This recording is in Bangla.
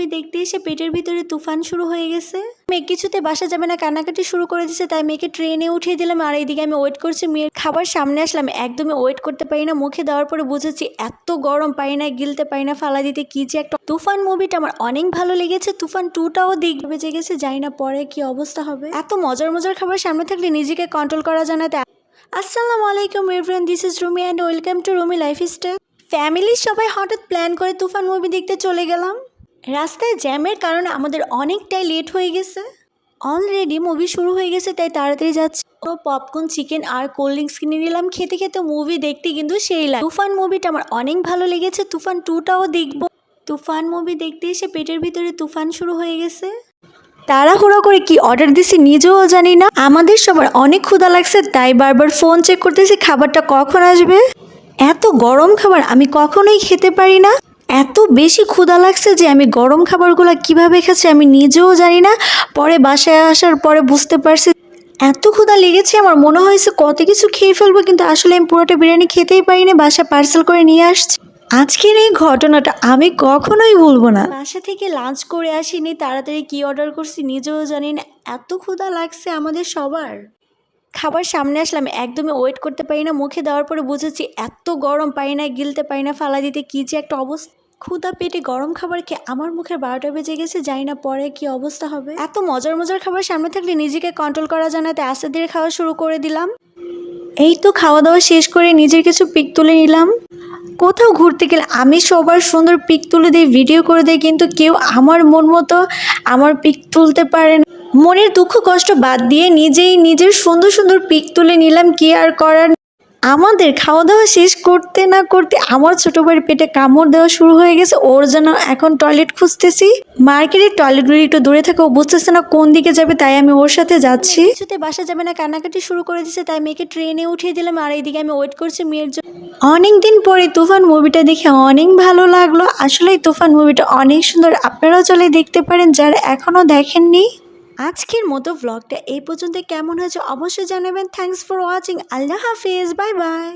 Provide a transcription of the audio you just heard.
মুভি দেখতে এসে পেটের ভিতরে তুফান শুরু হয়ে গেছে। মেয়ে কিছুতে বাসা যাবে না, কান্নাকাটি শুরু করে দিয়েছে, তাই মেয়েকে ট্রেনে উঠিয়ে দিলাম। আর এইদিকে আমি ওয়েট করছি, মেয়ের খাবার সামনে আসলাম। একদমই ওয়েট করতে পারি না, মুখে দেওয়ার পরে বুঝেছি এত গরম পাই না গিলতে, পারি না ফালা দিতে, কি যে একটা তুফান মুভিটা আমার অনেক ভালো লেগেছে। তুফান টুটাও দেখবে বেজে গেছে যাই না পরে কি অবস্থা হবে। এত মজার মজার খাবার সামনে থাকলে নিজেকে কন্ট্রোল করা না আসসালামু আলাইকুম everyone this is Rumi and welcome to Rumi lifestyle ফ্যামিলির সবাই হঠাৎ প্ল্যান করে তুফান মুভি দেখতে চলে গেলাম। রাস্তায় জ্যামের কারণে আমাদের অনেকটাই লেট হয়ে গেছে। অলরেডি মুভি শুরু হয়ে গেছে, তাই তাড়াতাড়ি যাচ্ছে। তো পপকর্ন চিকেন আর কোল্ড ড্রিঙ্কস কিনে নিলাম। খেতে খেতে মুভি দেখতে কিন্তু সেই লাগে তুফান মুভিটা আমার অনেক ভালো লেগেছে। তুফান টুটাও দেখব। তুফান মুভি দেখতে এসে পেটের ভিতরে তুফান শুরু হয়ে গেছে। তাড়াহুড়ো করে কি অর্ডার দিছি নিজেও জানি না। আমাদের সবার অনেক ক্ষুধা লাগছে, তাই বারবার ফোন চেক করতেছি, খাবারটা কখন আসবে? এত গরম খাবার আমি কখনোই খেতে পারি না। এত বেশি ক্ষুধা লাগছে যে আমি গরম খাবারগুলো কীভাবে খাচ্ছি আমি নিজেও জানি না। পরে বাসায় আসার পরে বুঝতে পারছি এত ক্ষুধা লেগেছে, আমার মনে হয়েছে কত কিছু খেয়ে ফেলব, কিন্তু আসলে আমি পুরোটা বিরিয়ানি খেতেই পারিনি বাসা পার্সেল করে নিয়ে আসছি। আজকের এই ঘটনাটা আমি কখনোই ভুলবো না। বাসা থেকে লাঞ্চ করে আসিনি, তাড়াতাড়ি কি অর্ডার করছি নিজেও জানি না, এত ক্ষুধা লাগছে আমাদের সবার। খাবার সামনে আসলাম, একদমই ওয়েট করতে পারি না, মুখে দেওয়ার পরে বুঝেছি এত গরম, পাই না গিলতে পারি না, ফালা দিতে, কী যে একটা অবস্থা। ক্ষুদা পেটে গরম খাবার খেয়ে আমার মুখের বারোটা বেজে গেছে? জানি না পরে কি অবস্থা হবে। এত মজার মজার খাবার সামনে থাকলে নিজেকে কন্ট্রোল করা তাই আস্তে ধীরে খাওয়া শুরু করে দিলাম। এই তো খাওয়া দাওয়া শেষ করে নিজের কিছু পিক তুলে নিলাম। কোথাও ঘুরতে গেলে আমি সবার সুন্দর পিক তুলে দিই ভিডিও করে দিই কিন্তু কেউ আমার মন মতো আমার পিক তুলতে পারে না। মনের দুঃখ কষ্ট বাদ দিয়ে নিজেই নিজের সুন্দর সুন্দর পিক তুলে নিলাম কি আর করার আমাদের খাওয়া দাওয়া শেষ করতে না করতে আমার ছোট ভাইয়ের পেটে কামড় দেওয়া শুরু হয়ে গেছে। ওর যেন এখন টয়লেট খুঁজতেছি। মার্কেটের টয়লেটগুলি একটু দূরে থাকে ও বুঝতেছে না কোন দিকে যাবে তাই আমি ওর সাথে যাচ্ছি। কিছুতে বাসা যাবে না কান্নাকাটি শুরু করে দিয়েছে তাই মেয়েকে ট্রেনে উঠিয়ে দিলাম। আর এইদিকে আমি ওয়েট করছি মেয়ের জন্য। অনেক দিন পরে তুফান মুভিটা দেখে অনেক ভালো লাগল। আসলে তুফান মুভিটা অনেক সুন্দর। আপনারাও চলে দেখতে পারেন যারা এখনও দেখেননি। আজকের মতো ভ্লগটা এই পর্যন্ত। কেমন হয়েছে অবশ্যই জানাবেন। থ্যাংকস ফর ওয়াচিং আল্লাহ হাফিজ। Bye bye